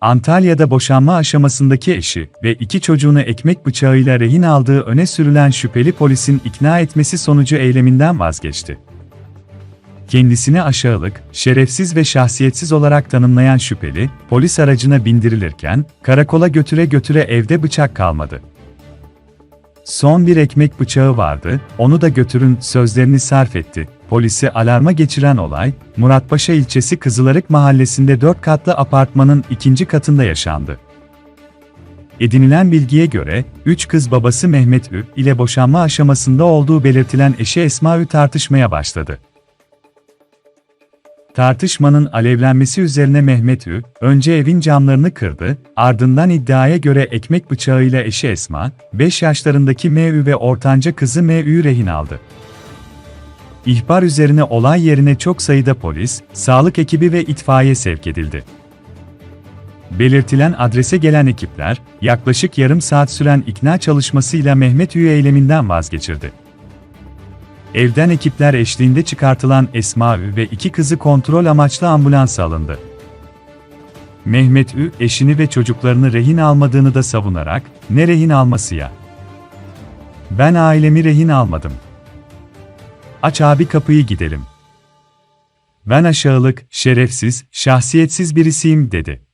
Antalya'da boşanma aşamasındaki eşi ve iki çocuğunu ekmek bıçağıyla rehin aldığı öne sürülen şüpheli polisin ikna etmesi sonucu eyleminden vazgeçti. Kendisini aşağılık, şerefsiz ve şahsiyetsiz olarak tanımlayan şüpheli, polis aracına bindirilirken, karakola götüre götüre evde bıçak kalmadı. Son bir ekmek bıçağı vardı, onu da götürün sözlerini sarf etti. Polisi alarma geçiren olay, Muratpaşa ilçesi Kızılarık mahallesinde 4 katlı apartmanın ikinci katında yaşandı. Edinilen bilgiye göre, üç kız babası Mehmet Ü ile boşanma aşamasında olduğu belirtilen eşi Esma Ü tartışmaya başladı. Tartışmanın alevlenmesi üzerine Mehmet Ü, önce evin camlarını kırdı, ardından iddiaya göre ekmek bıçağıyla eşi Esma, 5 yaşlarındaki M.Ü ve ortanca kızı M.Ü'yü rehin aldı. İhbar üzerine olay yerine çok sayıda polis, sağlık ekibi ve itfaiye sevk edildi. Belirtilen adrese gelen ekipler, yaklaşık yarım saat süren ikna çalışmasıyla Mehmet Ü'yü eyleminden vazgeçirdi. Evden ekipler eşliğinde çıkartılan Esma Ü ve iki kızı kontrol amaçlı ambulansa alındı. Mehmet Ü, eşini ve çocuklarını rehin almadığını da savunarak, ne rehin alması ya? Ben ailemi rehin almadım. Aç abi kapıyı gidelim. Ben aşağılık, şerefsiz, şahsiyetsiz birisiyim dedi.